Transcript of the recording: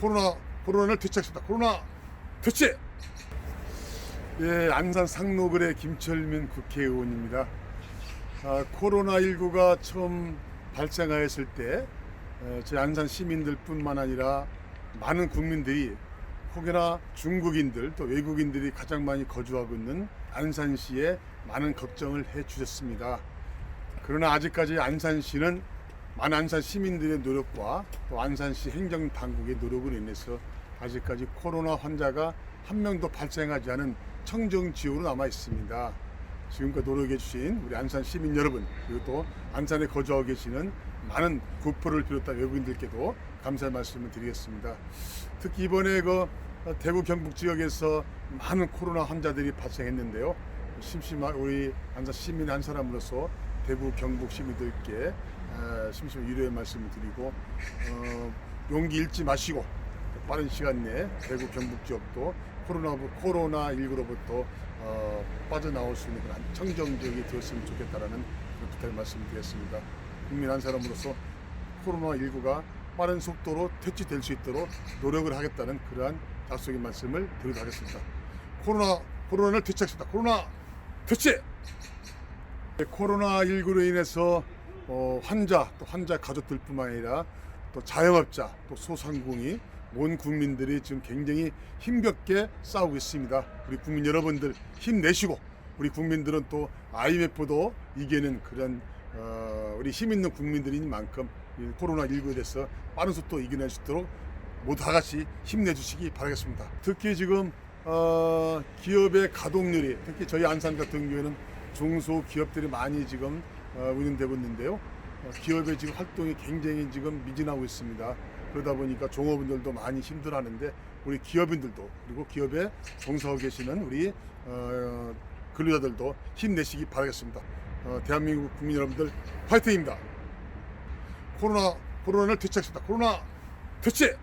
코로나 코로나를 퇴치하겠습니다. 코로나 퇴치. 예, 안산 상록을의 김철민 국회의원입니다. 아, 코로나19가 처음 발생하였을 때 에, 저희 안산 시민들뿐만 아니라 많은 국민들이 혹여나 중국인들 또 외국인들이 가장 많이 거주하고 있는 안산시에 많은 걱정을 해 주셨습니다. 그러나 아직까지 안산시는 많은 안산 시민들의 노력과 또 안산시 행정당국의 노력으로 인해서 아직까지 코로나 환자가 한 명도 발생하지 않은 청정지역으로 남아 있습니다. 지금껏 노력해 주신 우리 안산 시민 여러분 그리고 또 안산에 거주하고 계시는 많은 구포를 비롯한 외국인들께도 감사의 말씀을 드리겠습니다. 특히 이번에 그 대구 경북 지역에서 많은 코로나 환자들이 발생했는데요. 심심한 우리 안산 시민 한 사람으로서 대구 경북 시민들께 에, 심심한 위로의 말씀을 드리고 어, 용기 잃지 마시고 빠른 시간 내에 대구 경북 지역도 코로나 코로나 19로부터 어, 빠져나올 수 있는 그런 청정 지역이 되었으면 좋겠다라는 그런 부탁을 말씀드리겠습니다. 국민 한 사람으로서 코로나 19가 빠른 속도로 퇴치될 수 있도록 노력을 하겠다는 그러한 약속의 말씀을 드리도록 하겠습니다. 코로나 코로나를 퇴치하겠습니다. 코로나 퇴치. 코로나 19로 인해서 어, 환자 또 환자 가족들뿐만 아니라 또 자영업자 또 소상공인 온 국민들이 지금 굉장히 힘겹게 싸우고 있습니다. 우리 국민 여러분들 힘내시고 우리 국민들은 또 IMF도 이기는 그런 어, 우리 힘 있는 국민들인 만큼 이 코로나 19에 대해서 빠른 속도 이겨낼 수 있도록 모두 다 같이 힘내주시기 바라겠습니다. 특히 지금 어, 기업의 가동률이 특히 저희 안산 같은 경우에는 중소기업들이 많이 지금 어, 운영되고 있는데요. 어, 기업의 지금 활동이 굉장히 지금 미진하고 있습니다. 그러다 보니까 종업원들도 많이 힘들어하는데 우리 기업인들도 그리고 기업에 종사하고 계시는 우리 어, 근로자들도 힘내시기 바라겠습니다. 어, 대한민국 국민 여러분들 파이팅입니다. 코로나 코로나를 퇴치하겠습니다. 코로나 퇴치.